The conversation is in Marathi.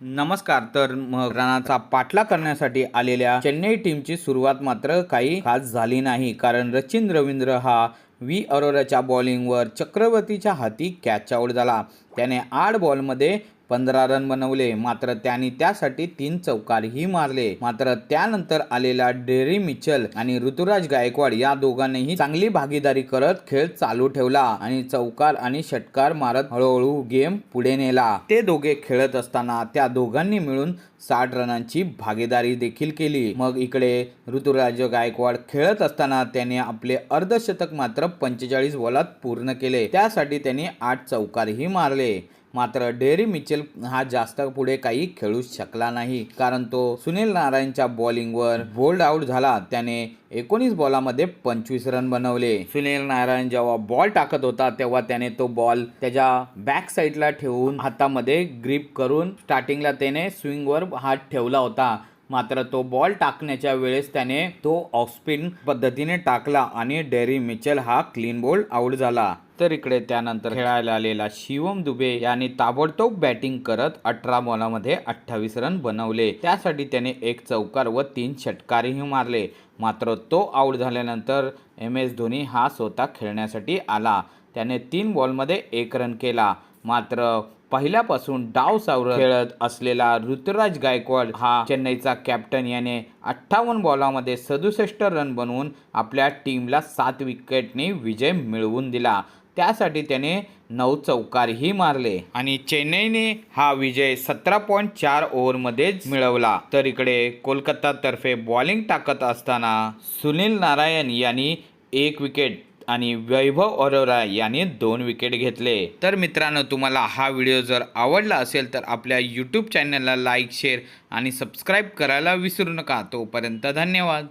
नमस्कार तर मग रनाचा पाठला करण्यासाठी आलेल्या चेन्नई टीमची सुरुवात मात्र काही खास झाली नाही कारण रचिन रवींद्र हा व्ही अरोराच्या बॉलिंगवर चक्रवर्तीच्या हाती कॅच आऊट झाला. त्याने आठ बॉलमध्ये पंधरा रन बनवले मात्र त्यांनी त्यासाठी तीन चौकारही मारले. मात्र त्यानंतर आलेला डेरी मिचल आणि ऋतुराज गायकवाड या दोघांनीही चांगली भागीदारी करत खेळ चालू ठेवला आणि चौकार आणि षटकार मारत हळूहळू गेम पुढे नेला. ते दोघे खेळत असताना त्या दोघांनी मिळून साठ रनांची भागीदारी देखील केली. मग इकडे ऋतुराज गायकवाड खेळत असताना त्याने आपले अर्धशतक मात्र पंचेचाळीस बॉलात पूर्ण केले. त्यासाठी त्याने आठ चौकारही मारले. मात्र डेरी मिचेल हा जास्त पुढे काही खेळू शकला नाही. कारण तो सुनील नारायणच्या बॉलिंगवर बोल्ड आउट झाला. त्याने एकोणीस बॉलामध्ये पंचवीस रन बनवले. सुनील नारायण जेव्हा बॉल टाकत होता तेव्हा त्याने तो बॉल त्याच्या बॅक साईडला ठेवून हातामध्ये ग्रीप करून स्टार्टिंगला त्याने स्विंगवर हात ठेवला होता. मात्र तो बॉल टाकण्याच्या वेळेस त्याने तो ऑफ स्पिन पद्धतीने टाकला आणि डेरी मिचेल हा क्लीन बोल्ड आउट झाला. तर इकडे त्यानंतर खेळायला आलेला शिवम दुबे याने ताबडतोब बॅटिंग करत अठरा बॉलामध्ये अठ्ठावीस रन बनवले. त्यासाठी त्याने एक चौकार व तीन षटकारही मारले. मात्र तो आउट झाल्यानंतर एम एस धोनी हा स्वतः खेळण्यासाठी आला. त्याने तीन बॉलमध्ये एक रन केला. मात्र पहिल्यापासून डाव सावर खेळत असलेला ऋतुराज गायकवाड हा चेन्नईचा कॅप्टन याने अठ्ठावन्न बॉलामध्ये सदुसष्ट रन बनवून आपल्या टीमला सात विकेटने विजय मिळवून दिला. त्यासाठी त्याने नऊ चौकारही मारले. आणि चेन्नईने हा विजय सतरा पॉईंट चार ओव्हरमध्येच मिळवला. तर इकडे कोलकातातर्फे बॉलिंग टाकत असताना सुनील नारायण यांनी एक विकेट आणि वैभव अरोरा यांनी दोन विकेट घेतले. तर मित्रांनो तुम्हाला हा व्हिडिओ जर आवडला असेल तर आपल्या यूट्यूब चॅनलला लाईक शेअर आणि सबस्क्राईब करायला विसरू नका. तोपर्यंत धन्यवाद.